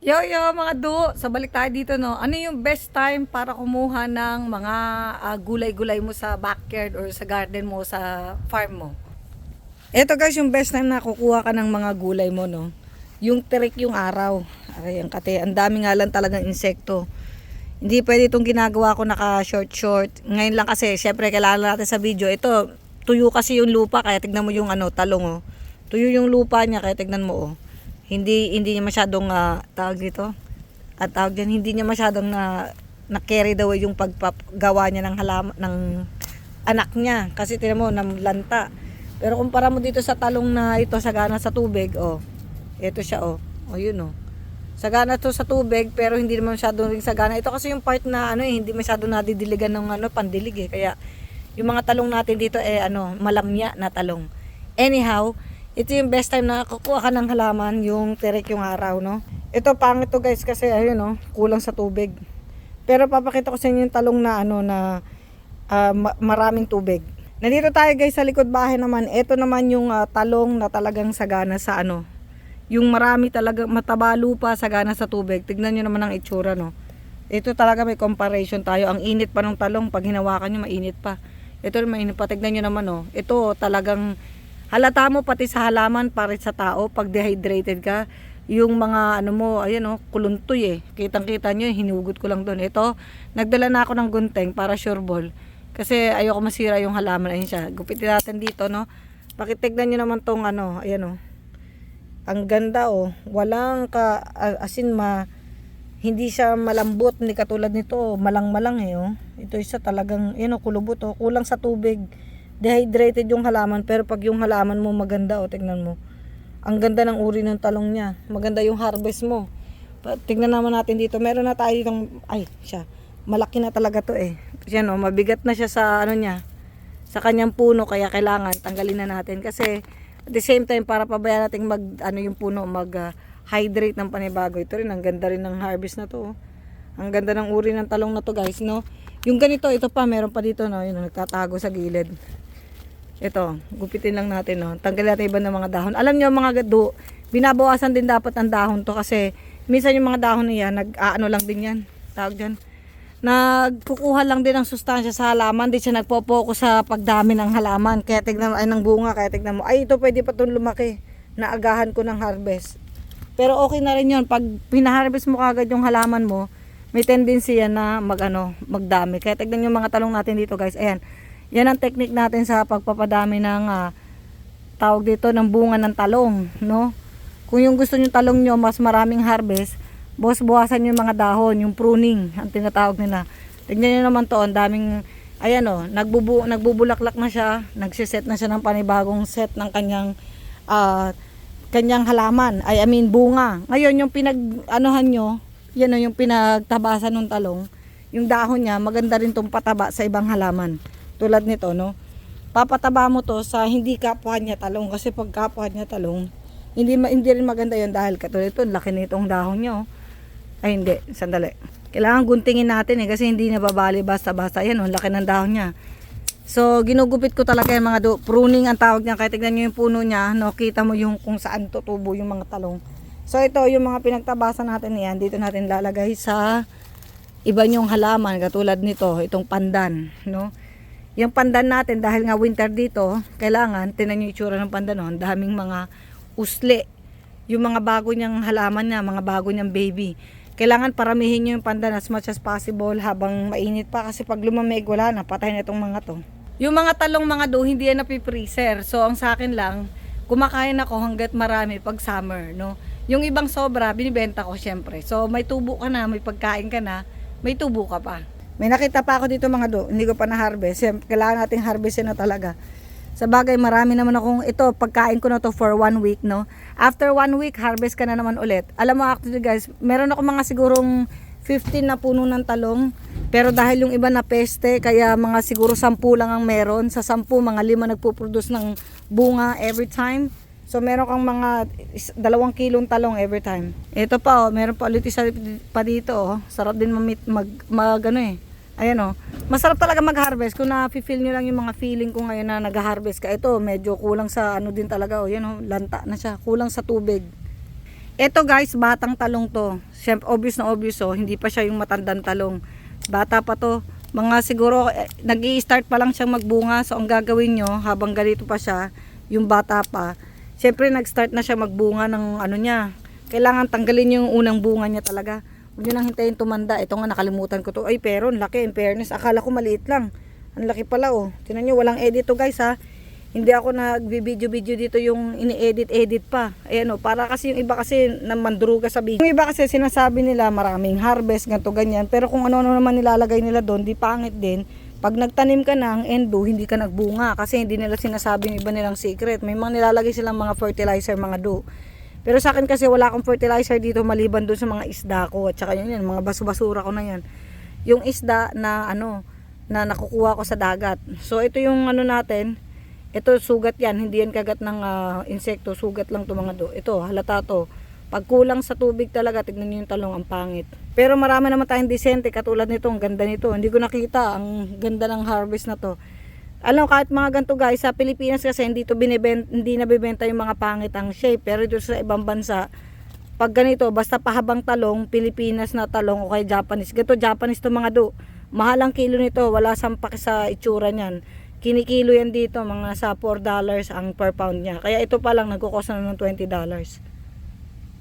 Yo yo mga du, sa balik tayo dito no. Ano yung best time para kumuha ng mga ah, gulay-gulay mo sa backyard or sa garden mo sa farm mo? Ito guys, yung best time na kukuha ka ng mga gulay mo no. Yung tirik yung araw. Aray, ang kate, ang dami nga lang talagang insekto. Hindi pwede itong ginagawa ko naka short short. Ngayon lang kasi, syempre kailangan natin sa video. Ito, tuyo kasi yung lupa, kaya tignan mo yung ano, talong oh. Tuyo yung lupa niya, kaya tignan mo oh. Hindi hindi niya masyadong ah, tawag dito. At tawag dyan, hindi niya masyadong na na-carry way yung paggawa niya ng halam ng anak niya. Kasi tignan mo, namlanta. Pero kumpara mo dito sa talong na ito, sagana sa tubig, oh. Ito siya, oh. Oh, yun, oh. Sagana to sa tubig, pero hindi naman masyadong ring sagana. Ito kasi yung part na, ano eh, hindi masyadong nadidiligan ng ano, pandilig eh. Kaya, yung mga talong natin dito, eh, ano, malamya na talong. Anyhow, ito yung best time na kukuha ka ng halaman, yung tirik yung araw, no? Ito, pangit to guys, kasi, ayun, no, kulang sa tubig. Pero papakita ko sa inyo yung talong na, ano, na ma- maraming tubig. Nandito tayo guys sa likod bahay naman. Ito naman yung ah, talong na talagang sagana sa ano. Yung marami talaga mataba lupa sagana sa tubig. Tignan nyo naman ang itsura no. Ito talaga may comparison tayo. Ang init pa ng talong. Pag hinawakan nyo mainit pa. Ito mainit pa. Tignan nyo naman no. Ito talagang halata mo pati sa halaman pare sa tao. Pag dehydrated ka. Yung mga ano mo, ayan oh, kuluntoy eh. Kitang-kita nyo, hinugot ko lang doon. Ito, nagdala na ako ng gunting para sure ball. Kasi ayoko masira yung halaman. Ayun siya. Gupitin natin dito, no? Pakitignan nyo naman tong ano, ayan oh. Ang ganda oh. Walang ka, a- asin ma, hindi siya malambot. Hindi katulad nito, malang-malang eh oh. Ito isa talagang, ayan oh, kulubot oh. Kulang sa tubig. Dehydrated yung halaman. Pero pag yung halaman mo maganda oh, tignan mo. Ang ganda ng uri ng talong niya. Maganda yung harvest mo. Pa- Tignan naman natin dito. Meron na tayo ditong, ay, siya. Malaki na talaga to eh. Yan oh, mabigat na siya sa ano niya. Sa kanyang puno kaya kailangan tanggalin na natin kasi at the same time para pabayaan natin mag ano yung puno mag ah, hydrate ng panibago. Ito rin ang ganda rin ng harvest na to. oh. Ang ganda ng uri ng talong na to guys, no? Yung ganito, ito pa, meron pa dito, no? Yun, nagtatago sa gilid. Ito, gupitin lang natin, no? Tanggalin natin iba ng mga dahon. Alam niyo mga gado, binabawasan din dapat ang dahon to kasi minsan yung mga dahon niya, nag-aano lang din yan. Tawag dyan. Nagkukuha lang din ng sustansya sa halaman, di siya nagpo-focus sa pagdami ng halaman. Kaya tignan mo, ay ng bunga, kaya tignan mo, ay ito pwede pa itong lumaki. Naagahan ko ng harvest. Pero okay na rin yun. Pag pinaharvest mo kagad yung halaman mo, may tendency yan na mag, ano, magdami. Kaya tignan yung mga talong natin dito guys. Ayan. Yan ang technique natin sa pagpapadami ng ah, tawag dito ng bunga ng talong, no? Kung yung gusto niyo talong nyo mas maraming harvest, boss buwasan yung mga dahon, yung pruning, ang tinatawag nila. Tignan niyo naman to, ang daming ayan oh, nagbubu nagbubulaklak na siya, nagsiset na siya ng panibagong set ng kanyang ah, kanyang halaman, ay I mean bunga. Ngayon yung pinag anuhan nyo, yan oh, yung pinagtabasan ng talong, yung dahon niya maganda rin tong pataba sa ibang halaman. Tulad nito, no? Papataba mo to sa hindi kapwa niya talong kasi pag kapwa niya talong, hindi hindi rin maganda 'yon dahil katulad ito, laki nitong dahon niya, oh. Ay hindi, sandali. Kailangan guntingin natin eh kasi hindi nababali basta-basta. Yan, oh, laki ng dahon niya. So, ginugupit ko talaga yung mga do, pruning ang tawag niya. Kaya tignan nyo yung puno niya, no, kita mo yung kung saan tutubo yung mga talong. So, ito yung mga pinagtabasan natin yan. Dito natin lalagay sa iba nyong halaman katulad nito, itong pandan, no? Yung pandan natin dahil nga winter dito, kailangan tinan yung itsura ng pandan, no? Ang daming mga usli. Yung mga bago niyang halaman niya, mga bago niyang baby. Kailangan paramihin niyo yung pandan as much as possible habang mainit pa kasi pag lumamig wala na, patay na itong mga to. Yung mga talong mga do, hindi yan napipreser. So, ang sa akin lang, kumakain ako hanggat marami pag summer, no? Yung ibang sobra, binibenta ko syempre. So, may tubo ka na, may pagkain ka na, may tubo ka pa. May nakita pa ako dito mga do, hindi ko pa na-harvest. Kailangan nating harvestin na talaga. Sa bagay, marami naman akong, ito, pagkain ko na to for one week, no? After one week, harvest ka na naman ulit. Alam mo, actually guys, meron ako mga sigurong 15 na puno ng talong. Pero dahil yung iba na peste, kaya mga siguro 10 lang ang meron. Sa 10, mga lima nagpo-produce ng bunga every time. So meron kang mga dalawang kilong talong every time. Ito pa oh, meron pa ulit isa pa dito oh. Sarap din mamit mag, mag ano eh. Ayan oh. Masarap talaga mag-harvest kung na-feel nyo lang yung mga feeling ko ngayon na nag-harvest ka. Ito medyo kulang sa ano din talaga oh. Yan oh, lanta na siya. Kulang sa tubig. Ito guys, batang talong to. Siyempre, obvious na obvious oh, hindi pa siya yung matandang talong. Bata pa to. Mga siguro, eh, nag start pa lang siyang magbunga. So, ang gagawin nyo, habang ganito pa siya, yung bata pa, siyempre, nag-start na siya magbunga ng ano niya. Kailangan tanggalin yung unang bunga niya talaga. Huwag nyo nang hintayin tumanda. Ito nga, nakalimutan ko to. Ay, pero, ang laki. In fairness, akala ko maliit lang. Ang laki pala, oh. Tinan nyo, walang edit to, guys, ha. Hindi ako nag-video-video dito yung ini-edit-edit pa. Ayan o, para kasi yung iba kasi na mandruga sa video. Yung iba kasi sinasabi nila maraming harvest, ganto ganyan. Pero kung ano-ano naman nilalagay nila doon, di pangit din. Pag nagtanim ka ng endo, hindi ka nagbunga. Kasi hindi nila sinasabi yung iba nilang secret. May mga nilalagay silang mga fertilizer, mga do. Pero sa akin kasi wala akong fertilizer dito maliban doon sa mga isda ko. At saka yun, yun mga basu-basura ko na yan. Yung isda na ano, na nakukuha ko sa dagat. So ito yung ano natin, ito sugat yan, hindi yan kagat ng ah, insekto, sugat lang to mga do. Ito, halata to. Pag kulang sa tubig talaga, tignan niyo yung talong, ang pangit. Pero marami naman tayong disente, katulad nito, ang ganda nito. Hindi ko nakita, ang ganda ng harvest na to. Alam, kahit mga ganito guys, sa Pilipinas kasi hindi to binibenta, hindi nabibenta yung mga pangit ang shape. Pero dito sa ibang bansa, pag ganito, basta pahabang talong, Pilipinas na talong o kay Japanese. Ganito, Japanese to mga do. Mahal ang kilo nito, wala sampak sa itsura niyan. Kinikilo yan dito, mga sa $4 dollars ang per pound niya. Kaya ito pa lang, nagkukos na ng $20. dollars.